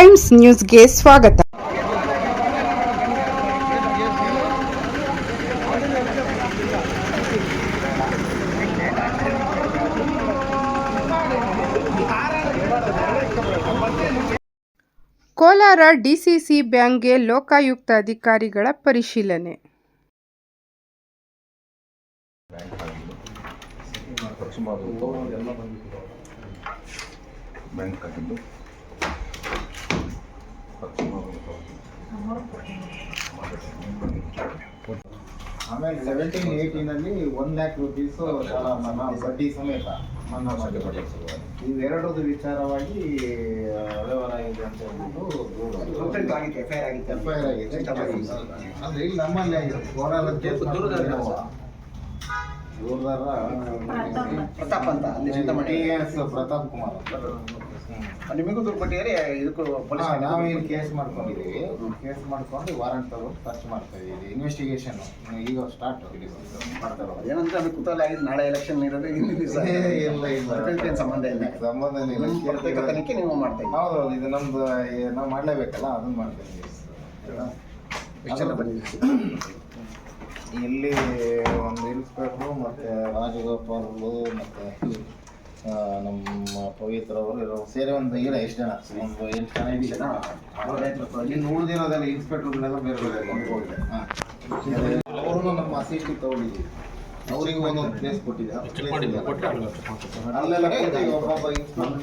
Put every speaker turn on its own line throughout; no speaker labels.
Times ನ್ಯೂಸ್ಗೆ ಸ್ವಾಗತ. Kolar DCC ಬ್ಯಾಂಕ್ಗೆ ಲೋಕಾಯುಕ್ತ ಅಧಿಕಾರಿಗಳ ಪರಿಶೀಲನೆ.
ಬ್ಯಾಂಕ್ ಆಗಿದ್ದು
ಆಮೇಲೆ ಸೆವೆಂಟೀನ್ ಏಯ್ಟೀನಲ್ಲಿ ಒನ್ ಲ್ಯಾಕ್ ರುಪೀಸ್ ಬಡ್ಡಿ ಸಮೇತ ಮನ್ನಾ ಮಾಡಿದ್ದಾರೆ ಇವೆರಡದು ವಿಚಾರವಾಗಿ ವ್ಯವಹಾರ ಇದೆ ಅಂತ ಹೇಳ್ಬಿಟ್ಟು ಎಫ್ ಐ ಆರ್ ಆಗಿದೆ. ಅಂದ್ರೆ ಇಲ್ಲಿ ನಮ್ಮಲ್ಲಿ ಆಗಿದೆ. ದೂರದಾರ
ಪ್ರತಾಪ್ ಅಂತ ಅಲ್ಲಿ
ಪ್ರತಾಪ್ ಕುಮಾರ್. ಅಂತ.
ನಿಮಗೂ ದುಡ್ಡು ಕೊಟ್ಟಿದ್ದಾರೆ ಇದಕ್ಕೂ ಪೊಲೀಸ್
ನಾವೇನು ಕೇಸ್ ಮಾಡ್ಕೊಂಡಿದ್ದೀವಿ. ಕೇಸ್ ಮಾಡ್ಕೊಂಡು ವಾರಂಟ್ ತಗೊಂಡು ಖರ್ಚು ಮಾಡ್ತಾ ಇದ್ದೀವಿ. ಇನ್ವೆಸ್ಟಿಗೇಷನ್ ಈಗ ಸ್ಟಾರ್ಟ್ ಮಾಡ್ತಾರೆ ಏನಂತ
ಏನಂದ್ರೆ ಅದು ಕುತೂಹಲ ಆಗಿದೆ ನಾಳೆ ಎಲೆಕ್ಷನ್ ಇರೋದು ಹಿಂದಿನ ದಿವಸ.
ಇಲ್ಲ, ಇಲ್ಲ.
ಸಂಬಂಧ ಇಲ್ಲ.
ಸಂಬಂಧ ಇಲ್ಲ.
ತನಿಖೆ ನೀವು ಮಾಡ್ತೀವಿ ಇದ್ದೀವಿ
ಹೌದು ಇದು ನಮ್ದು ನಾವು ಮಾಡಲೇಬೇಕಲ್ಲ ಅದನ್ನ ಮಾಡ್ತಾ ಇದೀವಿ
ಎಷ್ಟು ಜನ ಬಂದಿದ್ದೀವಿ
ಇಲ್ಲಿ ಒಂದು ಇನ್ಸ್ಪೆಕ್ಟ್ರು ಮತ್ತು ರಾಜಗೋಪಾಲ್ ಮತ್ತೆ ನಮ್ಮ ಪವಿತ್ರ ಅವರು ಇರೋ ಸೇರಿ ಒಂದು ಇಲ್ಲ ಎಷ್ಟು ಜನ. ಒಂದು ಎಂಟು ಜನ ಎಂಟು ಜನ? ಇನ್ನು ಉಳಿದಿರೋದೆಲ್ಲ ಇನ್ಸ್ಪೆಕ್ಟರ್ಗಳೆಲ್ಲ ಬೇರೆ ಬೇರೆ ಅವರು ನಮ್ಮ ಅಸಿಸ್ಟಿ ತಗೊಂಡಿದ್ದೀವಿ. ಅವರಿಗೆ ಒಂದೊಂದು ಪ್ಲೇಸ್ ಕೊಟ್ಟಿದ್ದಾರೆ ಅಲ್ಲೆಲ್ಲ ಪ್ರತಿಯೊಂದು ಒಬ್ಬೊಬ್ಬ ಇನ್ಸ್ಪೆಕ್ಟರ್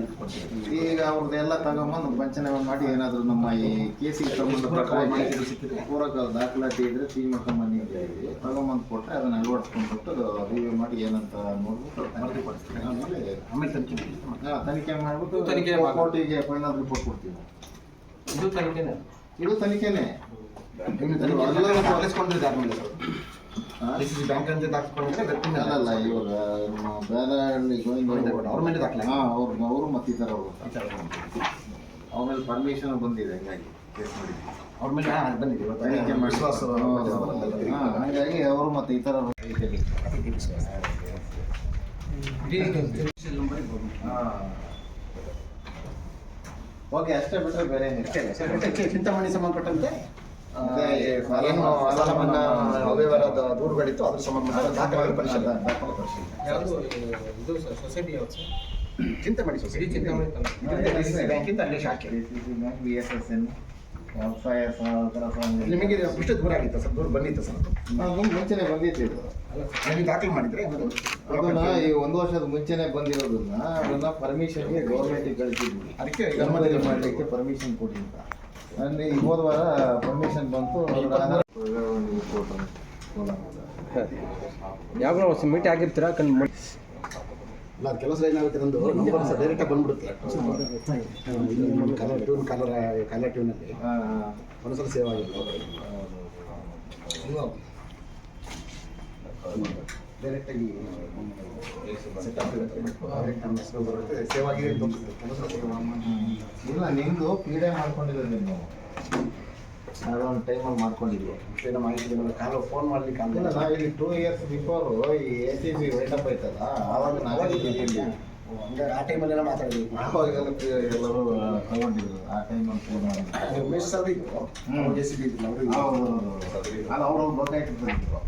ಇದು ಕೊಡ್ತೀವಿ
ಈಗ ಅವ್ರದ್ದೆಲ್ಲ ತಗೊಂಬಂದು ವಂಚನೆ ಮಾಡಿ ಏನಾದ್ರು ನಮ್ಮ ಈ ಕೇಸಿಗೆ ಸಂಬಂಧಪಟ್ಟ ಪೂರಕ ದಾಖಲಾತಿ ಇದ್ರೆ ಸಿ ಹೇಳಿದ್ವಿ ತಗೊಂಬಂದು ಕೊಟ್ಟರೆ ಅದನ್ನ ಅಳವಡಿಸ್ಕೊಂಡ್ಬಿಟ್ಟು ರಿವ್ಯೂ ಮಾಡಿ ಏನಂತ ನೋಡ್ಬಿಟ್ಟು ವರದಿ ಕೊಡ್ತೀವಿ ಆಮೇಲೆ
ಆಮೇಲೆ ತನಿಖೆ
ಹಾ, ತನಿಖೆ ಮಾಡ್ಬಿಟ್ಟು
ತನಿಖೆ.
ಕೋರ್ಟಿಗೆ ಫೈನಲ್ ರಿಪೋರ್ಟ್ ಕೊಡ್ತೀವಿ.
ಇದು ತನಿಖೆನೇ?
ಇದು ತನಿಖೆನೆ.
ಎಲ್ಲ
ಹಾ?
ಡಿ ಸಿ ಸಿ ಬ್ಯಾಂಕ್ ಅಂತ ವ್ಯಕ್ತಿ ಮೇಲೆ
ಅಲ್ಲ ಇವಾಗ ನಮ್ಮ ಬೇಲಹಳ್ಳಿ ಗೋವಿಂದ
ಅವ್ರ ಮೇಲೆ ದಾಖಲೆ.
ಹಾ ಅವ್ರು ಅವರು ಮತ್ತಿತರ ಅವರು. ಅವ್ರ ಮೇಲೆ ಪರ್ಮಿಷನ್ ಬಂದಿದೆ ಹಂಗಾಗಿ ಕೇಸ್ ಮಾಡಿದ್ವಿ.
ಅವ್ರ ಮೇಲೆ ಹಾ, ಬಂದಿದೆ. ಇವತ್ತು ವಿಶ್ವಾಸ
ಹಾ, ಹಾಗಾಗಿ ಅವರು ಮತ್ತೆ ಇತರ ಓಕೆ ಅಷ್ಟೇ ಬಿಟ್ಟರೆ ಬೇರೆ
ಚಿಂತಾಮಣಿ ಸಂಬಂಧಪಟ್ಟಂತೆ ಆ,
ಅದೇ, ಸಾಲ
ಏನು
ಮನ್ನಾ-
ಸಾಲ ಮನ್ನಾ ಅವ್ಯವಹಾರದ ದೂರುಗಳಿತ್ತು ಅದ್ರ ಸಂಬಂಧ ದಾಖಲೆಗಳ ಪರಿಶೀಲನೆ
ದಾಖಲೆ ಪರಿಶೀಲನೆ.
ಯಾವುದು ಇದು ಸೊಸೈಟಿ ಯಾವ್ದು ಸರ್?
ಚಿಂತಾಮಣಿ
ಇಡೀ
ಸೊಸೈಟಿ
ಚಿಂತಾಮಣಿ ತಾಲೂಕು.
ಡಿ ಸಿ ಸಿ ಬ್ಯಾಂಕಿಂದ ಅಲ್ಲಿ ಶಾಖೆ.
ಬ್ಯಾಂಕ್, BSSN, ವ್ಯವಸಾಯ
ನಿಮಗೆ ಇದು ಪುಷ್ಟ ದೂರ ಆಗಿತ್ತು ಸರ್? ದೂರ ಬಂದಿತ್ತು ಸರ್
ಮುಂಚೆನೆ ಬಂದಿತ್ತು ಇದು.
ಅಲ್ಲ
ನೀವು ದಾಖಲೆ ಮಾಡಿದ್ರೆ ಅದು
ಅದನ್ನ ಈ ಒಂದು ವರ್ಷದ ಮುಂಚೆನೆ ಬಂದಿರೋದನ್ನ ಅದನ್ನ ಪರ್ಮಿಷನ್ಗೆ ಗೌರ್ಮೆಂಟಿಗೆ ಕಳಿಸಿದ್ವಿ.
ಅದಕ್ಕೆ
ಮಾಡಲಿಕ್ಕೆ ಪರ್ಮಿಷನ್ ಕೊಡಿ ಅಂತ ಅಂದ್ರೆ ಈ ಹೋದ ವಾರ ಪರ್ಮಿಷನ್ ಬಂತು.
ಯಾವಾಗ ಮೀಟ್ ಆಗಿರ್ತೀರಾ? ಕಣ್
ಅಲ್ಲ ಅದು ಕೆಲಸ ಏನಾಗುತ್ತೆ ನಂದು. ನಂಬರ್ ಸಹ ಡೈರೆಕ್ಟಾಗಿ ಬಂದ್ಬಿಡುತ್ತೆ. ಕಲರ್ ಟ್ಯೂನ್ ಕಲರ್ ಕಲರ್ ಟ್ಯೂನಲ್ಲಿ ಒಂದ್ಸಲ ಸೇವ್ ಆಗಿಲ್ಲ. ಡೈರೆಕ್ಟಾಗಿ ಸೇವ್ ಆಗಿ
ಇಲ್ಲ ನಿಮ್ದು ಪೀಡೆ ಮಾಡ್ಕೊಂಡಿರೋ ನೀವು ಅದೊಂದು ಟೈಮಲ್ಲಿ ಮಾಡ್ಕೊಂಡಿದ್ವಿ
ಏನೋ ಮಾಹಿತಿ ಕಾಲ ಫೋನ್ ಮಾಡ್ಲಿಕ್ಕೆ
ಇಲ್ಲ
ಆಗಲ್ಲ
ನಾವಿಲ್ಲಿ ಟೂ ಇಯರ್ಸ್ ಬಿಫೋರ್ ಈ ಎ ಸಿ ಬಿ ವೈಟಪ್ ಆಯ್ತಲ್ಲ ಆವಾಗ ನಾವೇ
ಹಂಗೆ ಆ ಟೈಮಲ್ಲೆಲ್ಲ ಮಾತಾಡಿದ್ವಿ
ಆವಾಗೆಲ್ಲ ಎಲ್ಲರೂ ತಗೊಂಡಿದ್ರು ಆ ಟೈಮಲ್ಲಿ ಫೋನ್ ಮಾಡಿದ್ರು
ಮಿಸ್
ಅದು.
ಜೆ ಸಿ ಬಿ
ಹೌದು. ಅದು ಅವ್ರವ್ರು ಬಂದಿದ್ರು.